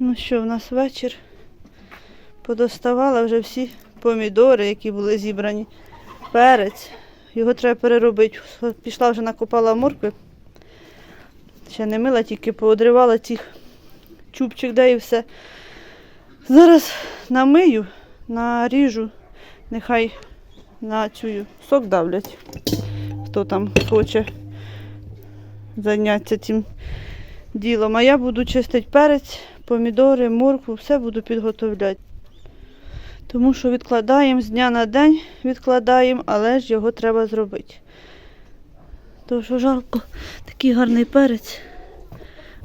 Ну що, в нас вечір. Подоставала вже всі помідори, які були зібрані. Перець. Його треба переробити. Пішла вже накопала моркви. Ще не мила, тільки поодривала цих чубчик, да і все. Зараз намию, наріжу, нехай на цю сок давлять. Хто там хоче зайнятися цим ділом. А я буду чистити перець, помідори, моркву, все буду підготовляти. Тому що відкладаємо з дня на день, відкладаємо, але ж його треба зробити. Тому що жалко, такий гарний перець.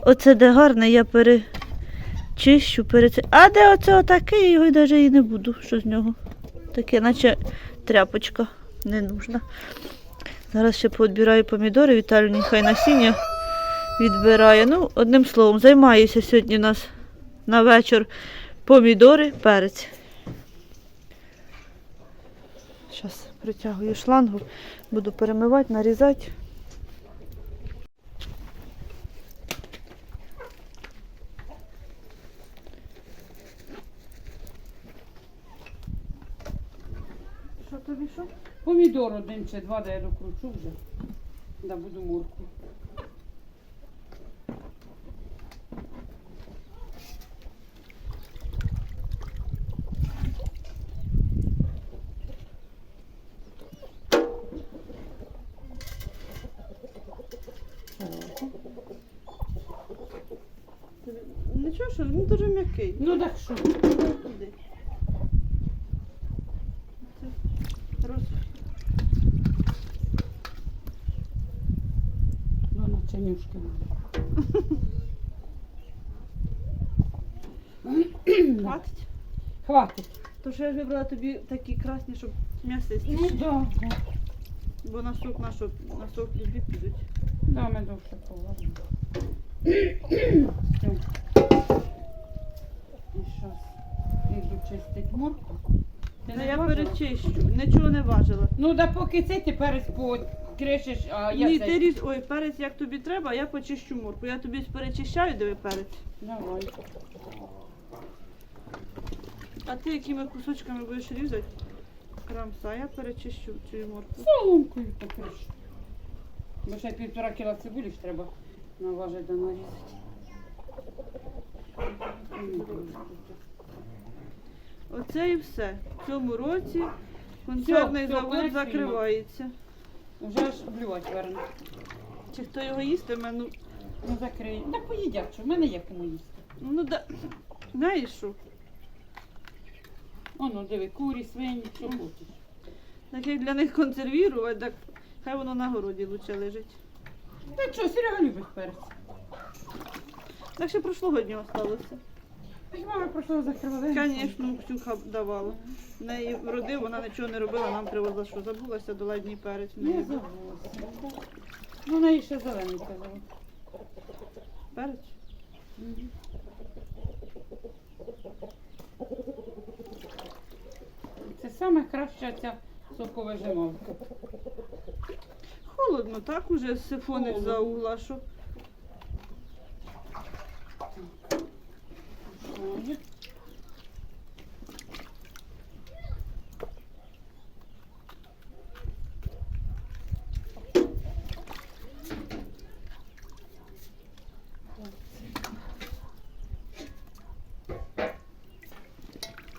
Оце де гарний, я перечищу, переце. А де оце отакий, я його навіть і не буду. Що з нього? Таке, наче тряпочка не нужна. Зараз ще поодбираю помідори, Віталю нехай насіння відбирає. Ну, одним словом, займаюся сьогодні у нас на вечір помідори, перець. Зараз притягую шлангу, буду перемивати, нарізати. Що тобі що? Помідор один чи два, де я докручу вже. Да буду морку. Він дуже м'який. Ну так що? Це роз... Ну, наче нюшки. Хватить? Хватить. То що я ж вибрала тобі такі красні, щоб м'ясисті. Ну да. Бо на сок на що на сок любі підуть. Да, ми довше положимо. Щас йду чистить морку. Ти не я важила? перечищу, нічого не важила. Ну да поки це ти перець покришиш, а я Ні, ти ріж, ой, перець як тобі треба, а я почищу морку. Я тобі перечищаю, диви перець. Давай. А ти якими кусочками будеш різати? Крамса, я перечищу цю морку. Соломкою покриш. Бо ще півтора кіла цибулі ж треба наважити да нарізати. Оце і все. В цьому році консервний все, завод кінець закривається. Вже ж блювати верно. Чи хто його їстиме, ну, Ну закрий. Да поїдять, що в мене є кому їсти. ну да. Знаєш що? Оно, диви, курі, свині, що хочеш. Так як для них консервірувати, так хай воно на городі лучше лежить. Та що, Серега любить перець. Так ще прошлогоднього осталося. Та ж мама пройшла закривала. Звісно, Ксюха давала. В неї вродив, вона нічого не робила, нам привозила, що забулася до ладній перець. неї Не забулася. Ну, вона їй ще зелений казала. Перець? Це саме краща ця соковижималка. Холодно, так уже сифонить за угла, що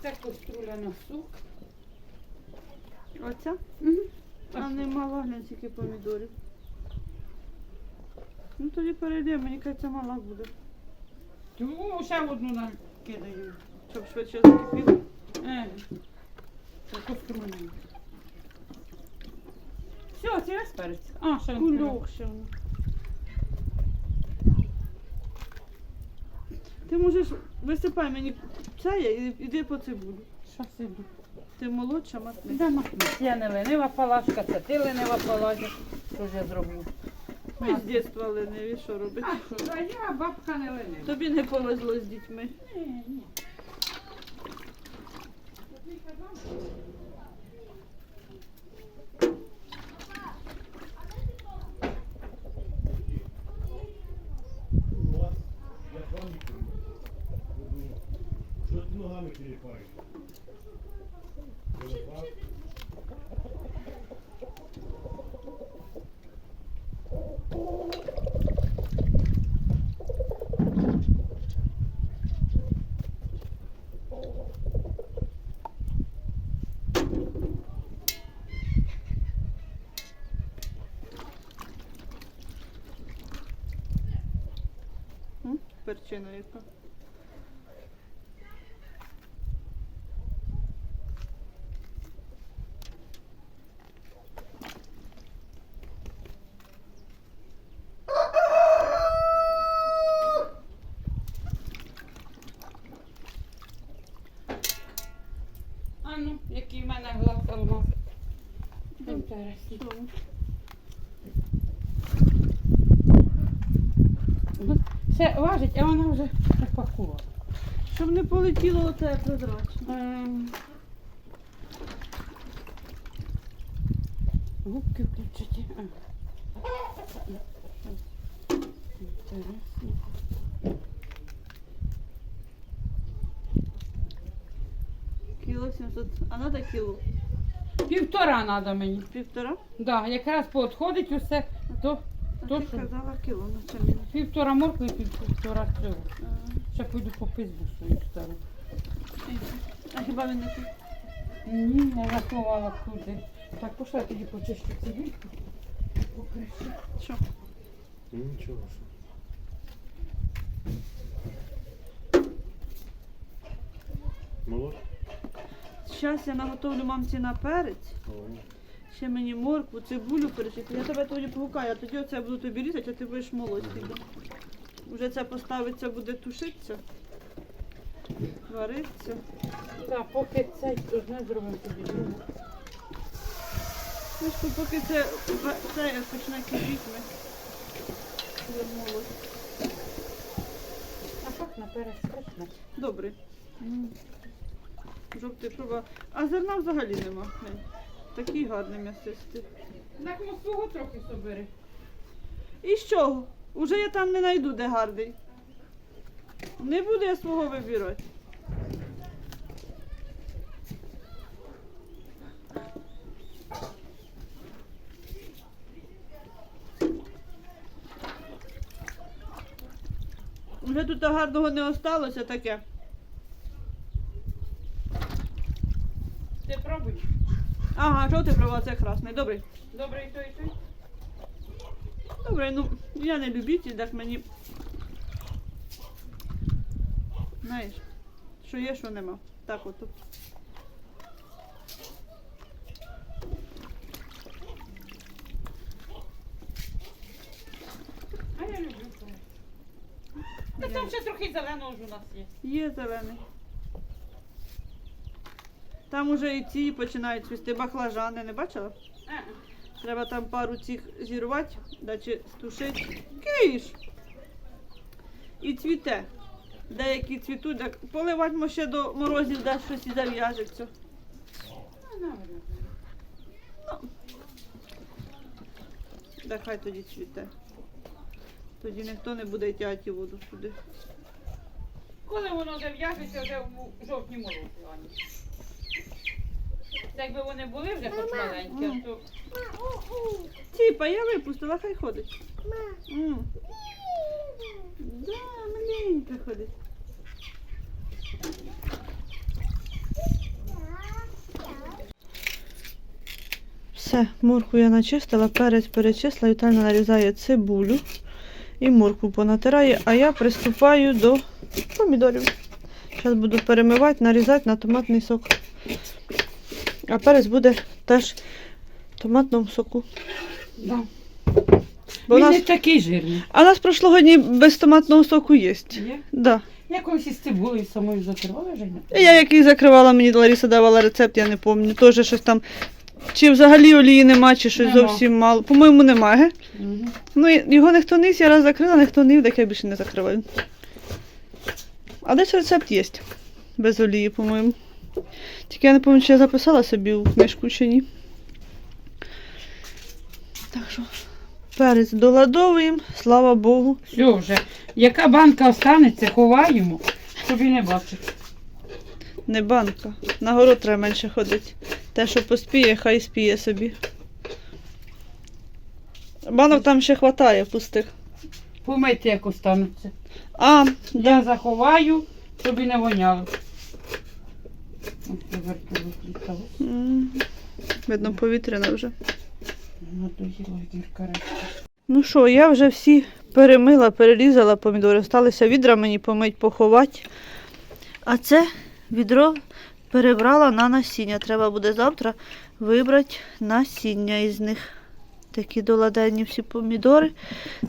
Це каструля на суп. оця. Угу. А нема глянь, помідорів. Ну тоді перейдемо, мені кажеться, мала буде. Ту ще одну накидаю. Щоб швидше закипіло. Е, це каструля. Все, це весь перець. А, ще він Кульок ще воно. Ти можеш висипай мені це і іди по цибулю. Щас іду. Ти молодша. Да, махнись. Я не ленива палашка, це ти ленива палашка. Що ж я зроблю? Ми з дитинства лениві, що робити? А що, а я бабка не ленива. Тобі не повезло з дітьми. Ні, ні. ногами телепаешь? М? Перчина яка. А ну, який в мене глаз алмаз. Інтересний. Все важить, а вона вже упакувала. Щоб не полетіло оце прозрачне. Ем. Губки. Інтересно. Кіло 700. А надо кіло? Півтора треба мені. Півтора? Да, якраз підходить усе, то То ти що? казала кіло на це мені. півтора моркви і півтора цього. Ще пойду по пизбу свою стару. А хіба він не тут? Ні, не заховала куди. Так, пошла я тоді почищу цибульку. Покришу. Що? Ничего. Молод? Зараз я наготовлю мамці на перець. О, Ще мені моркву, цибулю перечити. Я тебе тоді погукаю, а тоді оце я буду тобі різати, а ти будеш молоти. Вже це поставиться, буде тушитися, варитися. Так, поки цей то не зробимо тобі другу. Ну, поки це, це почне кипіти, ми будемо. А так наперед. Добре. Жовтий проба. А зерна взагалі нема. Такий гарний м'ясистий. Так ну свого трохи собери. І що? Уже я там не знайду, де гарний. Не буду я свого вибирати. Вже тут гарного не осталося таке. Ти пробуй. Ага, жовтий права, це красний. Добрий. Добре, і той, той. Добре, ну я не любитель, так мені. Знаєш, що є, що нема. Так от. А я люблю той. Та там ще трохи зеленого ж у нас є. Є зелений. Там уже і ці починають цвісти баклажани, не бачила? Треба там пару цих зірвати, да чи стушити. Киш! І цвіте. Деякі цвітуть, так поливати мо ще до морозів, де щось і зав'яжеться. ну. Да хай тоді цвіте. Тоді ніхто не буде тягати воду сюди. Коли воно зав'яжеться вже в жовтні морози, Ані. Якби вони були вже хоч маленькі, то Тіпа, я випустила, хай ходить. М. Да, маленька ходить. Все, морку я начистила, перець перечисла, Віталіна нарізає цибулю і морку понатирає, а я приступаю до помідорів. Зараз буду перемивати, нарізати на томатний сок. А перець буде теж в томатному соку. да. Бо він нас, не такий жирний. а нас прошлогодні без томатного соку є. Є? Да. Я колись із цибулею самою закривала Женя. І Я який закривала, мені Лариса давала рецепт, я не пам'ятаю. Теж щось там. Чи взагалі олії нема, чи щось Нема. зовсім мало. По-моєму, немає. ге? Угу. Ну, його ніхто не їсть, я раз закрила, ніхто не їв, так я більше не закриваю. А десь рецепт є. Без олії, по-моєму. Тільки я не пам'ятаю, чи я записала собі у книжку чи ні. Так що, перець доладовуємо, слава Богу. Все вже. Яка банка останеться, ховаємо, щоб і не бачити. Не банка. На город треба менше ходити. Те, що поспіє, хай спіє собі. Банок там ще хватає пустих. Помити, як остануться. А, Я заховаю, щоб і не воняло. Видно, повітряна вже. Ну що, я вже всі перемила, перерізала помідори. Сталося відра мені помить, поховати. А це відро перебрала на насіння. Треба буде завтра вибрати насіння із них. Такі доладенні всі помідори.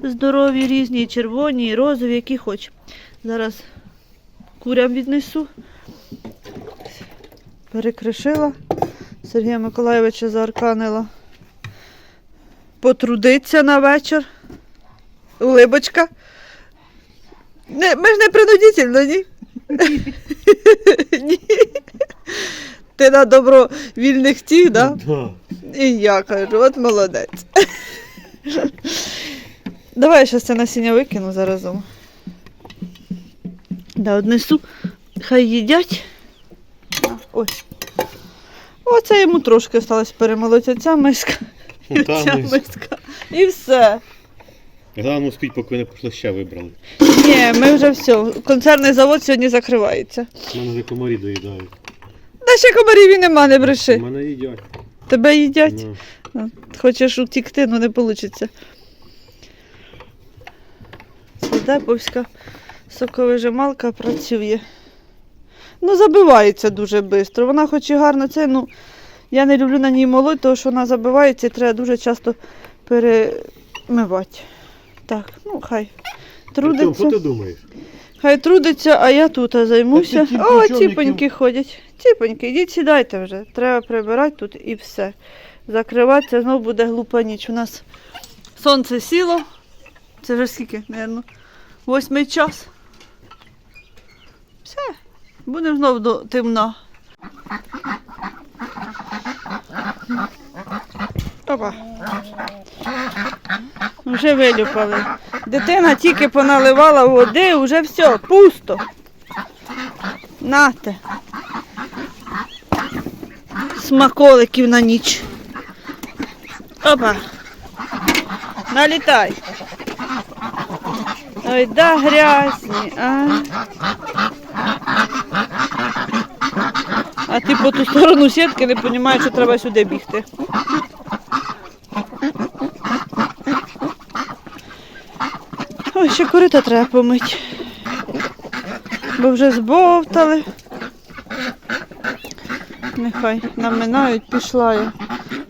Здорові, різні, і червоні, і розові, які хоч. Зараз курям віднесу. Перекришила. Сергія Миколайовича заарканила потрудиться на вечір. Улибочка. Не, ми ж не принудительно, ні? ні. Ти на добро вільних тіх, да? Да. І я кажу, от молодець. Давай я зараз це насіння викину заразом. Да, однесу, хай їдять. Ось. Оце йому трошки осталось перемолоти, ця миска. І Та ця ми- миска. І все. Головне успіть, поки ви не ще вибрали. Ні, ми вже все. Концерний завод сьогодні закривається. У мене вже комарі доїдають. Та ще комарів і нема, не У бреши. мене їдять. Тебе їдять. Ну, Хочеш утікти, ну не вийде. Садеповська соковижималка працює. Ну, забивається дуже швидко. Вона хоч і гарна, це, ну, я не люблю на ній молоть, тому що вона забивається і треба дуже часто перемивати. Так, ну хай. Трудиться. що ти думаєш? Хай трудиться, а я тут займуся. Ти ті О, ціпоньки які- ходять. Ціпоньки, йдіть сідайте вже. Треба прибирати тут і все. Закриватися, знов буде глупа ніч. У нас сонце сіло. Це вже скільки, напевно? Восьмий час. Все. Будемо знов до темна. Опа. Вже вилюпали. Дитина тільки поналивала води, вже все, пусто. Нате. Смаколиків на ніч. Опа. Налітай. Ой, да грязні, а. А ти по ту сторону сітки не розумієш, що треба сюди бігти. Ой, ще корита треба помити. Бо вже збовтали. Нехай наминають, пішла я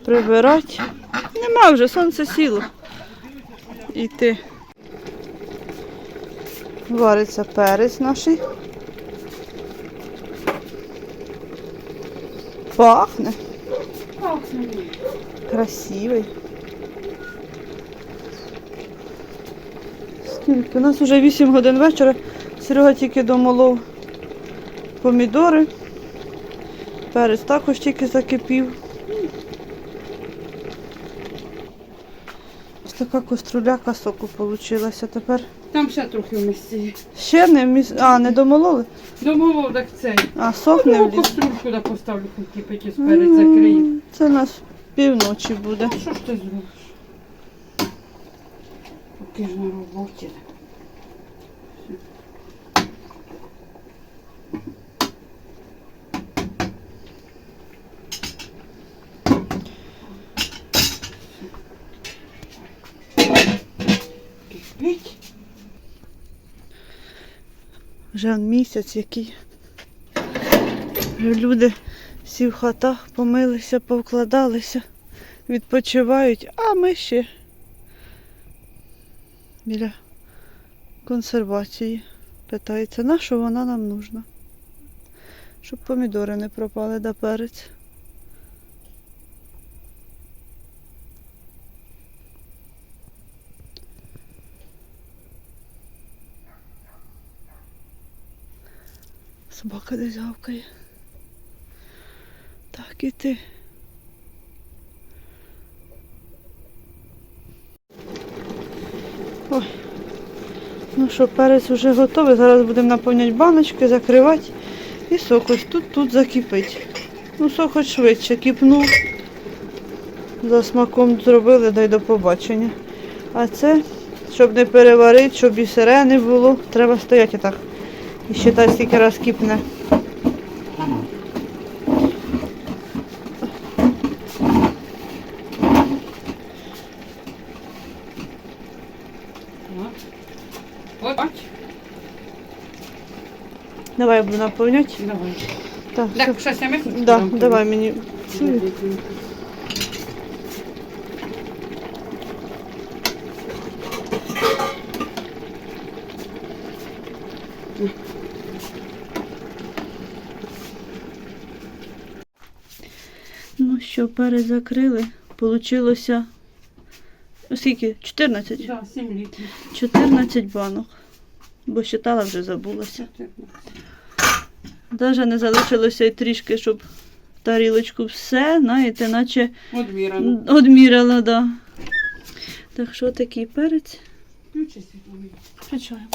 прибирати. Нема вже, сонце сіло. Іти. Вариться перець наш. Пахне. Красивий. Скільки? У нас вже 8 годин вечора. Серега тільки домолов помідори. Перець також тільки закипів. Ось така коструляка соку вийшла. Тепер Там ще трохи в місці. ще не міс... А, не домололи? Домовив так цей. А, сок не Ну, вліз. кострюль сюди поставлю, хоч кипить і сперед закрию. М, Це у нас півночі буде. Що ж ти зробиш? Поки ж на роботі. Кипить. Вже місяць який. Люди всі в хатах помилися, повкладалися, відпочивають, а ми ще біля консервації. Питається, на що вона нам нужна? Щоб помідори не пропали да перець. Собака десь гавкає. Так, і ти. Ой. Ну що, перець вже готовий. Зараз будемо наповнювати баночки, закривати і сок ось тут, тут закипить. Ну, сок хоч швидше кипнув. За смаком зробили, дай до побачення. А це, щоб не переварити, щоб і сире не було, треба стояти так. І считай, скільки раз кипне. Давай я буду наповняти. Давай. Так. Так, щось я миску Да, давай мені. цю. Ну що, перезакрили. Получилося. Скільки? 14? Да, 7 літрів. 14 банок. Бо считала, вже забулася. Даже не залишилося й трішки, щоб тарілочку все, знаєте, наче Одмірано. одміряла, да. Так що такий перець. Включаємо.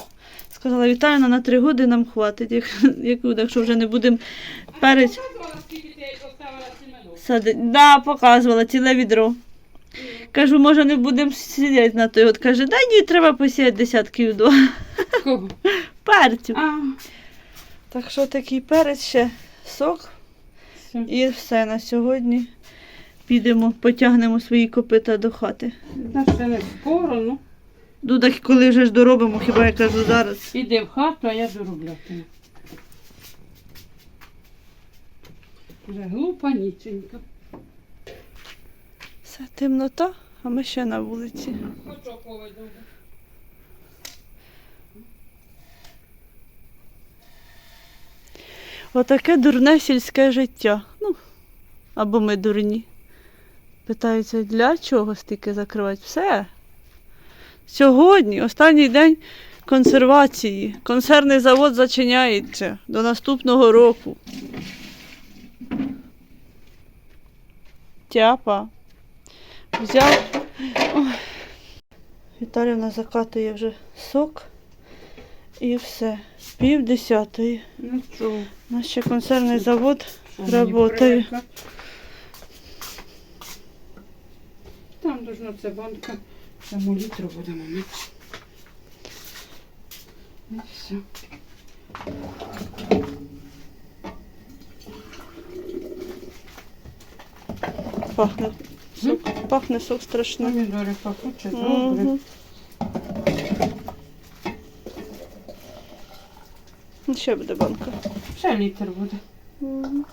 Сказала Віталіна, на три години нам хватить, як, як, якщо вже не будемо перець садити. Да, показувала ціле відро. Кажу, може не будемо сидіти на той. От каже, дай ні, треба посіяти десятків до Кого? перцю. А, Так що такий перець ще сок. все. І все на сьогодні. Підемо, потягнемо свої копита до хати. Та ще не скоро, ну. Ну так коли вже ж доробимо, хіба я кажу зараз. Іди в хату, а я дороблятиму. Вже глупа ніченька. Все темнота, а ми ще на вулиці. Отаке дурне сільське життя. Ну, або ми дурні. Питаються, для чого стільки закривати? Все. Сьогодні, останній день консервації. Консервний завод зачиняється до наступного року. Тяпа. Взяв. Ой. Віталівна закатує вже сок. І все. Пів десятої. Ну чого? У нас ще консервний завод. що мені Там должно це банка. Саму літру будемо мити. І все. Пахне сок. Пахне сок страшно. Помідори пахучі, добре. Угу. Ще буде банка. Ще літр буде. Мгм.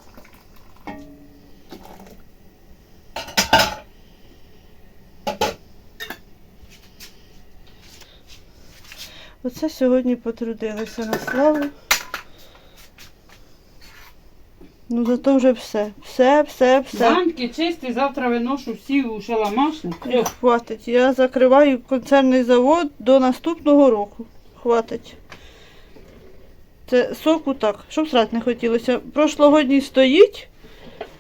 Оце сьогодні потрудилися на славу. Ну зато вже все. Все, все, все. Банки чисті, завтра виношу всі у шаламашник. Ні, Хватить. Я закриваю концерний завод до наступного року. Хватить. Це соку так, щоб срати не хотілося. Прошлогодній стоїть.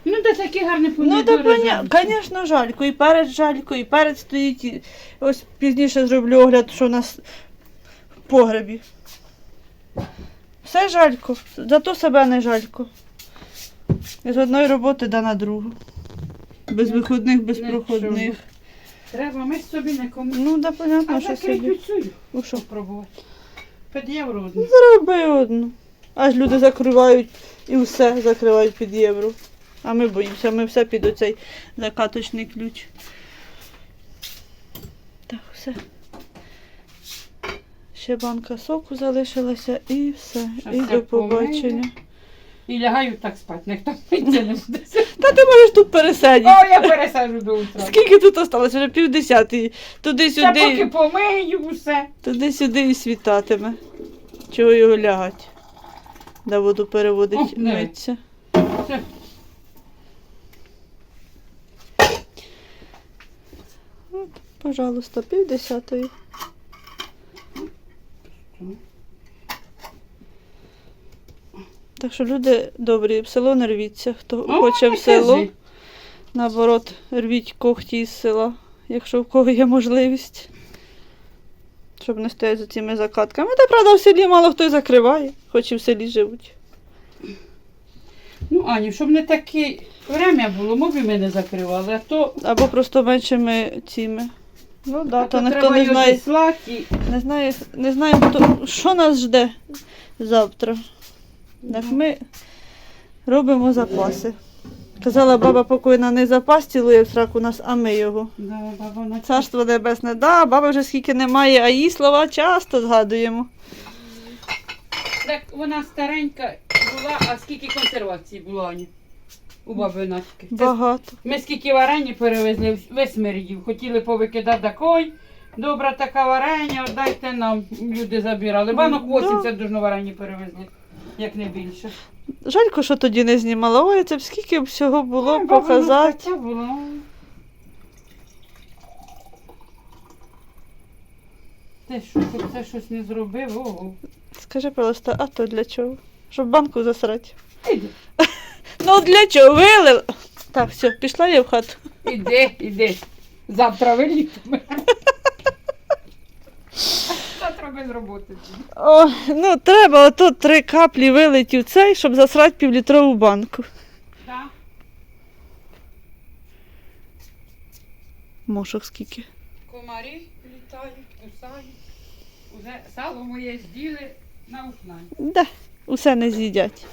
Ну, де такі гарні помідори. Ну, так жовті. понятно, звісно, жалько. І перець жалько, і перець стоїть. І ось пізніше зроблю огляд, що у нас в погребі. Все жалько, зато себе не жалько. З одної роботи да на другу. Без Ну, виходних, без проходних. Треба, ми собі не кому. Ну, да, понятно, А що закрий собі. цю Ну, що? пробувати. Під євро одну. Зроби одну. Аж люди закривають і все закривають під євро. А ми боїмося, ми все під оцей закаточний ключ. Так, все. Ще банка соку залишилася і все. Щас і я до побачення. І лягаю так спати, ніхто митися не буде. Та ти можеш тут пересидіти. О, я пересаджу до утра. Скільки тут осталось? Вже півдесятої. Та поки Туди-сюди, помию все. туди-сюди і світатиме. Чого його лягать? Да воду переводить, О, не. миться. Все. Пожалуйста, півдесятої. Так що люди добрі, в село не рвіться. Хто О, хоче в село, кажи. наоборот, рвіть когті із села, якщо в кого є можливість. Щоб не стояти за цими закатками. Та правда в селі мало хто й закриває, хоч і в селі живуть. Ну, Аню, щоб не таке время було, ми б і ми не закривали, а то, Або просто меншими цими. Ну да, то то ніхто не знає, і не знає, не знає, хто, що нас жде завтра. Так ми робимо запаси. Казала баба покойна, не запас цілує в сраку нас, а ми його. Да, баба, на Царство небесне, да, баби вже скільки немає, а її слова часто згадуємо. Так вона старенька була, а скільки консервації було, Аня? У баби Надьки. Багато. Ми скільки варені перевезли, весь. Хотіли повикидати такой. Добра така варення, дайте нам. Люди забирали. Банок Да. 80 дуже варені перевезли, як не більше. Жалько, що тоді не знімала. Ой, це б скільки б всього було ну, показати. була. Ти що, щоб це щось не зробив? Ого. Скажи, пожалуйста, а то для чого? Щоб банку засрати. Іди, Ну для чого? Вилив. Так, все, пішла я в хату. іди, іди. Завтра вилітимо. Без роботи. О, ну треба ото три каплі вилити в цей, щоб засрати півлітрову банку. Так. Мошок скільки. Комарі літають, кусають. Уже сало моє зділи на ушнань. Да, усе не з'їдять.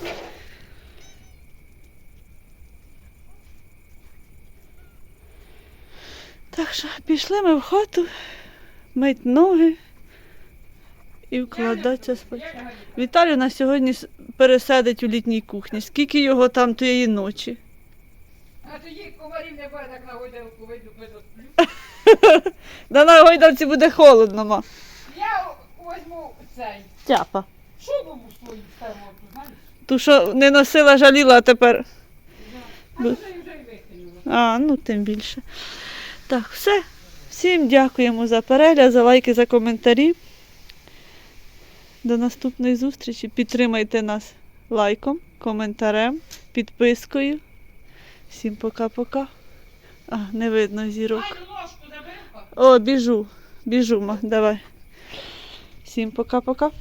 Так що пішли ми в хату, мить ноги і вкладатися спати. Віталій на сьогодні пересидить у літній кухні. Скільки його там тієї ночі? А тоді комарів не буде так на гойдалку вийду, сплю. Да на гойдалці буде холодно, ма. Я возьму цей. Тяпа. Шубу свою ставимо, знаєш? Ту, що не носила, жаліла, а тепер. А вже вже викинула. А, ну тим більше. Так, все. Всім дякуємо за перегляд, за лайки, за коментарі. До наступної зустрічі. Підтримайте нас лайком, коментарем, підпискою. Всім пока-пока. А, не видно зірок. О, біжу. Біжу, ма, давай. Всім пока-пока.